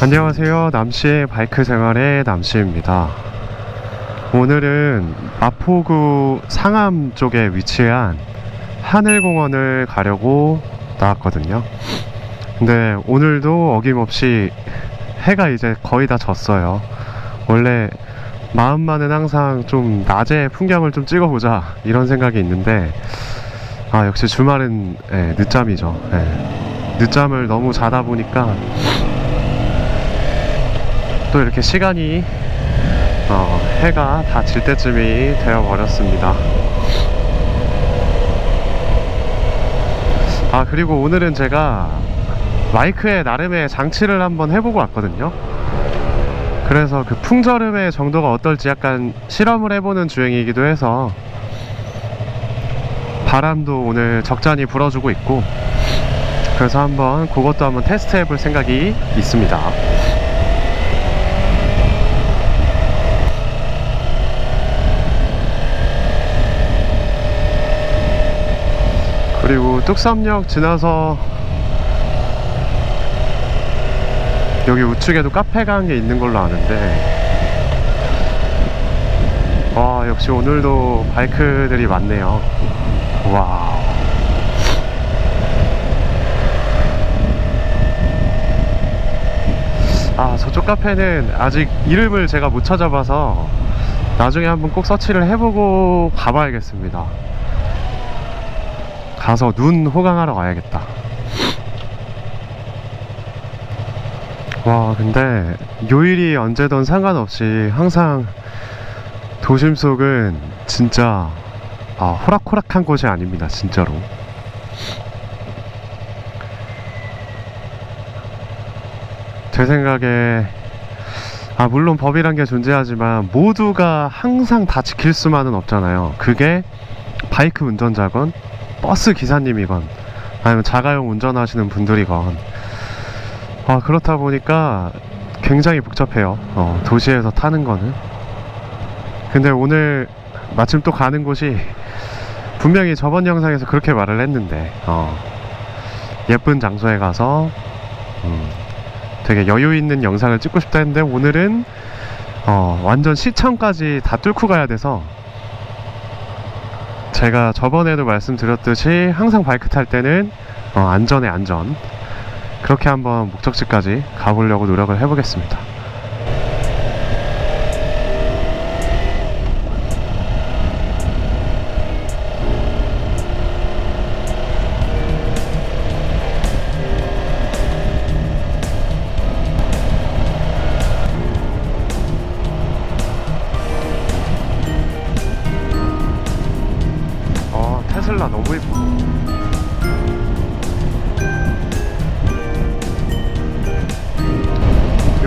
안녕하세요. 남씨의 바이크 생활의 남씨입니다. 오늘은 마포구 상암 쪽에 위치한 하늘공원을 가려고 나왔거든요. 근데 오늘도 어김없이 해가 이제 거의 다 졌어요. 원래 마음만은 항상 좀 낮에 풍경을 좀 찍어보자 이런 생각이 있는데 아 역시 주말은 예, 늦잠이죠. 예. 늦잠을 너무 자다 보니까 또 이렇게 시간이 어, 해가 다 질 때쯤이 되어 버렸습니다. 아 그리고 오늘은 제가 마이크에 나름의 장치를 한번 해보고 왔거든요. 그래서 그 풍절음의 정도가 어떨지 약간 실험을 해보는 주행이기도 해서 바람도 오늘 적잖이 불어주고 있고 그래서 한번 그것도 한번 테스트 해 볼 생각이 있습니다. 그리고 뚝섬역 지나서 여기 우측에도 카페가 한개 있는 걸로 아는데. 와 역시 오늘도 바이크들이 많네요. 와 아 저쪽 카페는 아직 이름을 제가 못 찾아봐서 나중에 한번 꼭 서치를 해보고 가봐야겠습니다 가서 눈 호강하러 가야겠다. 와, 근데 요일이 언제든 상관없이 항상 도심 속은 진짜 아, 호락호락한 곳이 아닙니다, 진짜로. 제 생각에 아 물론 법이란 게 존재하지만 모두가 항상 다 지킬 수만은 없잖아요. 그게 바이크 운전자건 버스 기사님이건 아니면 자가용 운전하시는 분들이건. 아 그렇다 보니까 굉장히 복잡해요. 어, 도시에서 타는 거는. 근데 오늘 마침 또 가는 곳이 분명히 저번 영상에서 그렇게 말을 했는데 어, 예쁜 장소에 가서 음, 되게 여유 있는 영상을 찍고 싶다 했는데 오늘은 어, 완전 시청까지 다 뚫고 가야 돼서 제가 저번에도 말씀드렸듯이 항상 바이크 탈 때는 어, 안전에 안전 그렇게 한번 목적지까지 가보려고 노력을 해보겠습니다.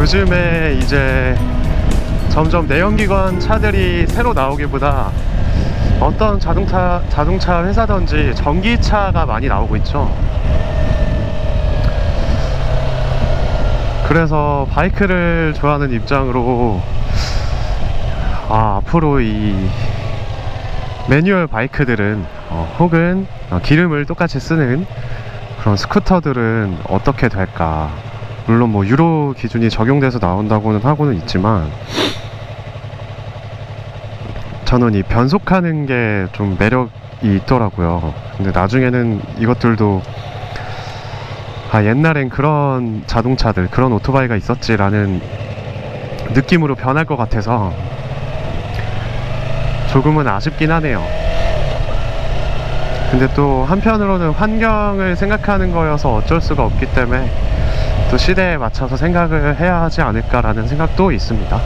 요즘에 이제 점점 내연기관 차들이 새로 나오기보다 어떤 자동차 자동차 회사든지 전기차가 많이 나오고 있죠. 그래서 바이크를 좋아하는 입장으로 아, 앞으로 이 매뉴얼 바이크들은 어, 혹은 어, 기름을 똑같이 쓰는 그런 스쿠터들은 어떻게 될까? 물론 뭐 유로 기준이 적용돼서 나온다고는 하고는 있지만 저는 이 변속하는 게 좀 매력이 있더라고요. 근데 나중에는 이것들도 아 옛날엔 그런 자동차들 그런 오토바이가 있었지라는 느낌으로 변할 것 같아서 조금은 아쉽긴 하네요. 근데 또 한편으로는 환경을 생각하는 거여서 어쩔 수가 없기 때문에 또 시대에 맞춰서 생각을 해야 하지 않을까라는 생각도 있습니다.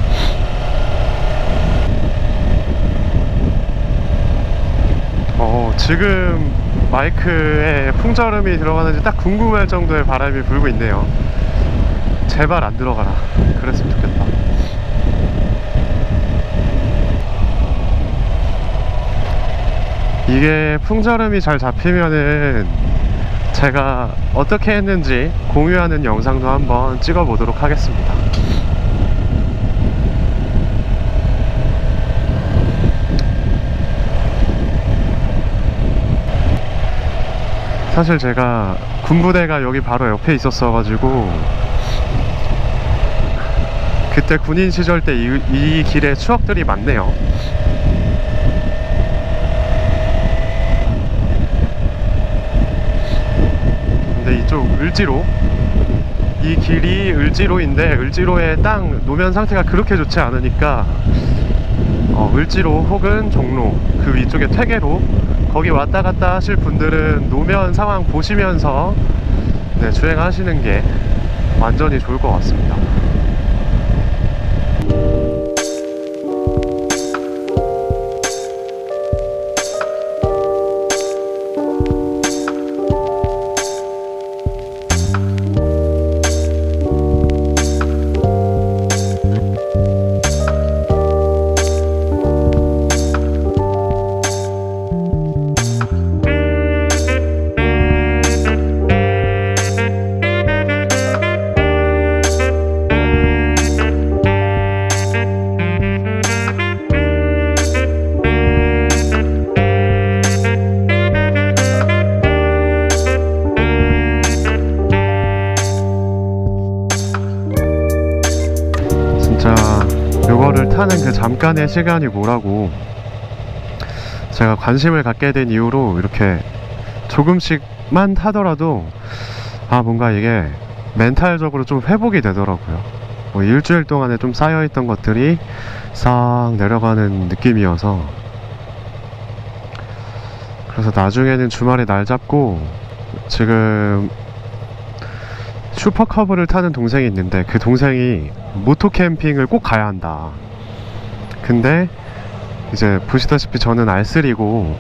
어, 지금 마이크에 풍절음이 들어가는지 딱 궁금할 정도의 바람이 불고 있네요. 제발 안 들어가라. 그랬으면 좋겠다. 이게 풍절음이 잘 잡히면은 제가 어떻게 했는지 공유하는 영상도 한번 찍어 보도록 하겠습니다. 사실 제가 군부대가 여기 바로 옆에 있었어 가지고 그때 군인 시절 때 이, 이 길에 추억들이 많네요. 근데 이쪽 을지로 이 길이 을지로인데 을지로의 땅 노면 상태가 그렇게 좋지 않으니까 어, 을지로 혹은 종로 그 위쪽에 퇴계로 거기 왔다 갔다 하실 분들은 노면 상황 보시면서 네, 주행하시는 게 완전히 좋을 것 같습니다. 거를 타는 그 잠깐의 시간이 뭐라고 제가 관심을 갖게 된 이후로 이렇게 조금씩만 타더라도 아 뭔가 이게 멘탈적으로 좀 회복이 되더라고요 뭐 일주일 동안에 좀 쌓여있던 것들이 싹 내려가는 느낌이어서 그래서 나중에는 주말에 날 잡고 지금 슈퍼커브를 타는 동생이 있는데 그 동생이 모토 캠핑을 꼭 가야 한다. 근데 이제 보시다시피 저는 R3고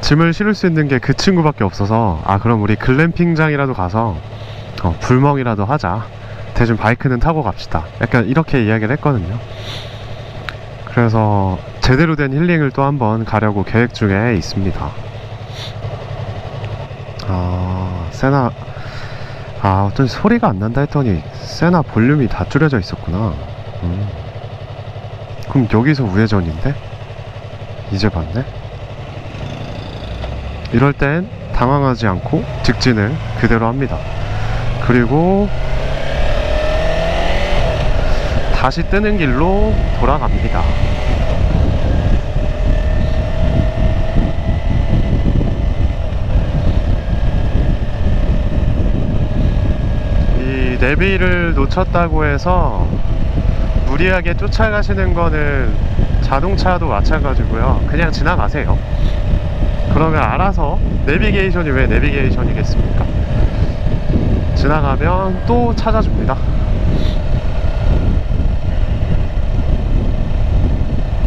짐을 실을 수 있는 게 그 친구밖에 없어서 아 그럼 우리 글램핑장이라도 가서 어, 불멍이라도 하자. 대신 바이크는 타고 갑시다. 약간 이렇게 이야기를 했거든요. 그래서 제대로 된 힐링을 또 한번 가려고 계획 중에 있습니다. 아 세나 아 어쩐지 소리가 안 난다 했더니 세나 볼륨이 다 줄여져 있었구나 음. 그럼 여기서 우회전인데? 이제 봤네. 이럴 땐 당황하지 않고 직진을 그대로 합니다. 그리고 다시 뜨는 길로 돌아갑니다. 이 내비를 놓쳤다고 해서 무리하게 쫓아가시는 거는 자동차도 마찬가지고요. 그냥 지나가세요. 그러면 알아서 내비게이션이 왜 내비게이션이겠습니까? 지나가면 또 찾아줍니다.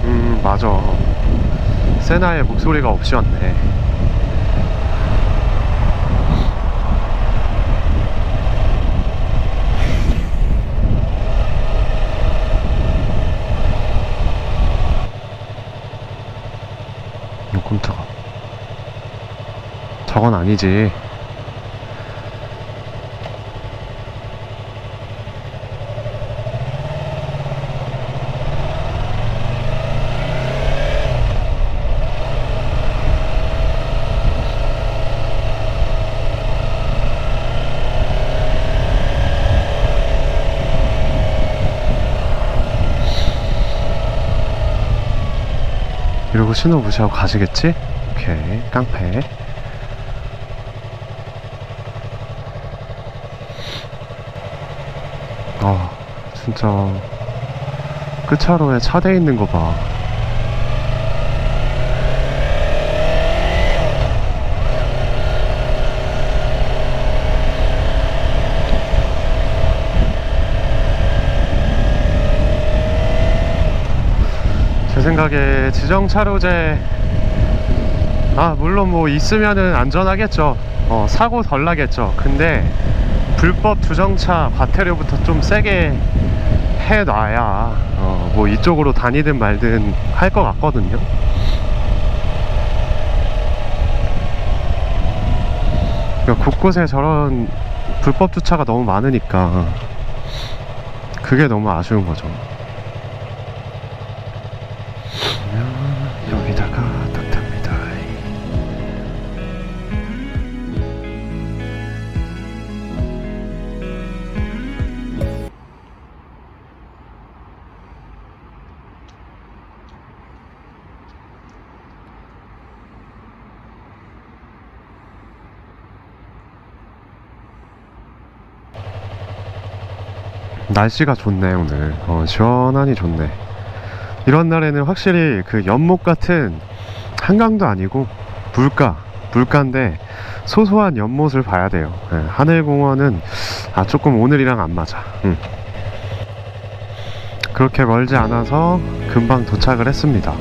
음, 맞아. 세나의 목소리가 없이 왔네. 깜짝아. 저건 아니지. 이러고 신호 무시하고 가시겠지? 오케이 깡패. 아 진짜. 끝차로에 차대 있는 거봐 제 생각에 지정 차로제 아 물론 뭐 있으면은 안전하겠죠. 어, 사고 덜 나겠죠. 근데 불법 주정차 과태료부터 좀 세게 해놔야 어, 뭐 이쪽으로 다니든 말든 할 것 같거든요. 그러니까 곳곳에 저런 불법 주차가 너무 많으니까 그게 너무 아쉬운 거죠 날씨가 좋네 오늘. 어, 시원하니 좋네. 이런 날에는 확실히 그 연못 같은 한강도 아니고 물가 물가인데 소소한 연못을 봐야 돼요. 예, 하늘공원은 아 조금 오늘이랑 안 맞아. 음. 그렇게 멀지 않아서 금방 도착을 했습니다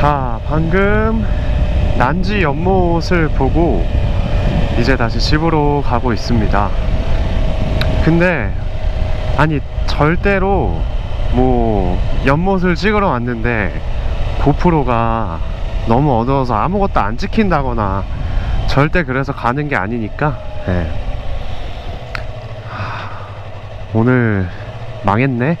자, 방금 난지 연못을 보고 이제 다시 집으로 가고 있습니다. 근데 아니 절대로 뭐 연못을 찍으러 왔는데 고프로가 너무 어두워서 아무것도 안 찍힌다거나 절대 그래서 가는 게 아니니까 예. 하, 오늘 망했네.